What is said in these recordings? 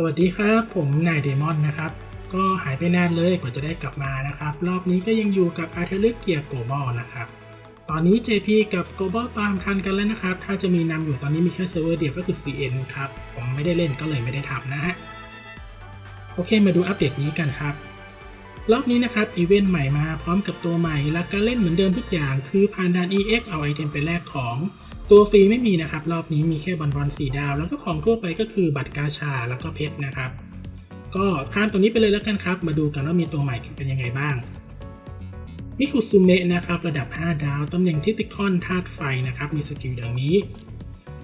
สวัสดีครับ ผมนายเดมอนนะครับ ก็หายไปนานเลยกว่าจะได้กลับมานะครับ รอบนี้ก็ยังอยู่กับอาร์เทลิกเกียร์โกบอลนะครับ ตอนนี้ JP กับโกบอลตามทันกันแล้วนะครับ ถ้าจะมีนำอยู่ตอนนี้มีแค่เซิร์ฟเวอร์เดียวก็คือ CN ครับ ผมไม่ได้เล่นก็เลยไม่ได้ทำนะฮะ โอเคมาดูอัปเดตนี้กันครับรอบนี้นะครับอีเวนต์ใหม่มาพร้อมกับตัวใหม่หลักการเล่นเหมือนเดิมทุกอย่าง คือผ่านด่าน EX เอาไอเทมไปแลกของ ตัวฟรีไม่มีนะครับ รอบนี้มีแค่บอลบอลสีดาว แล้วก็ของทั่วไปก็คือบัตรกาชาแล้วก็เพชรนะครับ ก็ข้ามตัวนี้ไปเลยแล้วกันครับ มาดูกันว่ามีตัวใหม่เป็นยังไงบ้างมิคุซุเมะนะครับ ระดับ 5 ดาว ตำแหน่งทิติคอนธาตุไฟนะครับ มีสกิลดังนี้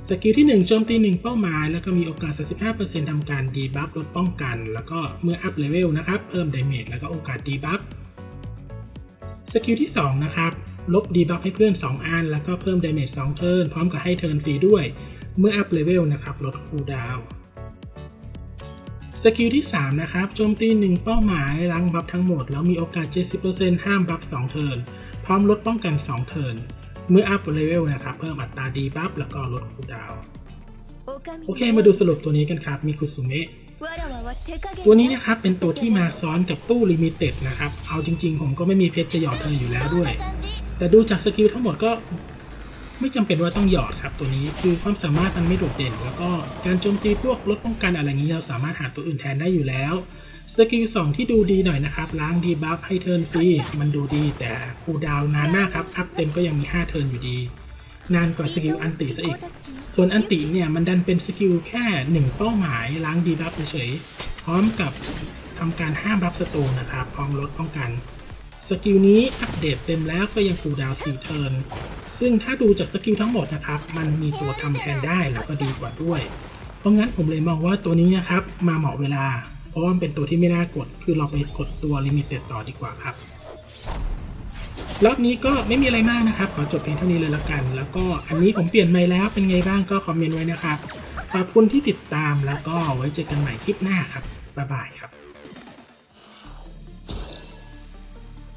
สกิลที่ 1 โจมตี 1 เป้าหมาย แล้วก็มีโอกาส 35%ทำการดีบัฟลดป้องกัน แล้วก็เมื่ออัพเลเวลนะครับ เพิ่มดาเมจแล้วก็โอกาสดีบัฟ สกิลที่ 2 นะครับ ลบดีบัฟให้เพื่อน 2 อัน แล้วก็เพิ่มดาเมจ2เทิร์นพร้อมกับให้เทิร์นฟรีด้วย เมื่ออัพเลเวลนะครับลดคูลดาวน์สกิลที่ 3 นะครับโจมตี 1 เป้าหมายล้างบัฟทั้งหมด แล้วมีโอกาส 70%ห้ามบัฟ2เทิร์นพร้อมลดป้องกัน 2 เทิร์นเมื่ออัพเลเวลนะครับเพิ่มอัตราดีบัฟแล้วก็ลดคูลดาวน์โอโอเคเคมามาดูดูสรุปตัวนี้กันครับมีคุสุเมะ ตัวนี้นะครับเป็นตัวที่มาซ้อนกับตู้ลิมิเต็ดนะครับ เอาจริง ๆ ผมก็ไม่มีเพชรจะหยอดเธออยู่แล้วด้วย แต่ดูจากสกิลทั้งหมดก็ไม่จำเป็นว่าต้องหยอดครับตัวนี้คือความสามารถมันไม่โดดเด่น แล้วก็การโจมตีพวกลดป้องกันอะไรนี้เราสามารถหาตัวอื่นแทนได้อยู่แล้วสกิล2ที่ดูดีหน่อยนะครับ ล้างดีบัฟให้เทิร์นฟรีมันดูดีแต่คูดาวน์นานมากครับอัพเต็มก็ยังมี 5 เทิร์นอยู่ดี นานกว่าสกิลอันติซะอีก ส่วนอันติเนี่ยมันดันเป็นสกิลแค่หนึ่งเป้าหมายล้างดีบัฟเฉยพร้อมกับทำการห้ามบัฟศัตรูนะครับ พร้อมลดป้องกัน สกิลนี้อัปเดตเต็มแล้วก็ยังคูดาวน์4เทิร์นซึ่งถ้าดูจากสกิลทั้งหมดนะครับ มันมีตัวทำแทนได้แล้วก็ดีกว่าด้วย เพราะงั้นผมเลยมองว่าตัวนี้นะครับ มาเหมาะเวลา เพราะว่ามันเป็นตัวที่ไม่น่ากด คือเราไปกดตัวลิมิเต็ดต่อดีกว่าครับ รอบนี้ก็ไม่มีอะไรมากนะครับ ขอจบเพียงเท่านี้เลยละกัน แล้วก็อันนี้ผมเปลี่ยนไมค์แล้วเป็นไงบ้างก็คอมเมนต์ไว้นะครับ ขอบคุณที่ติดตามแล้วก็ไว้เจอกันใหม่คลิปหน้าครับ บ๊ายบายครับ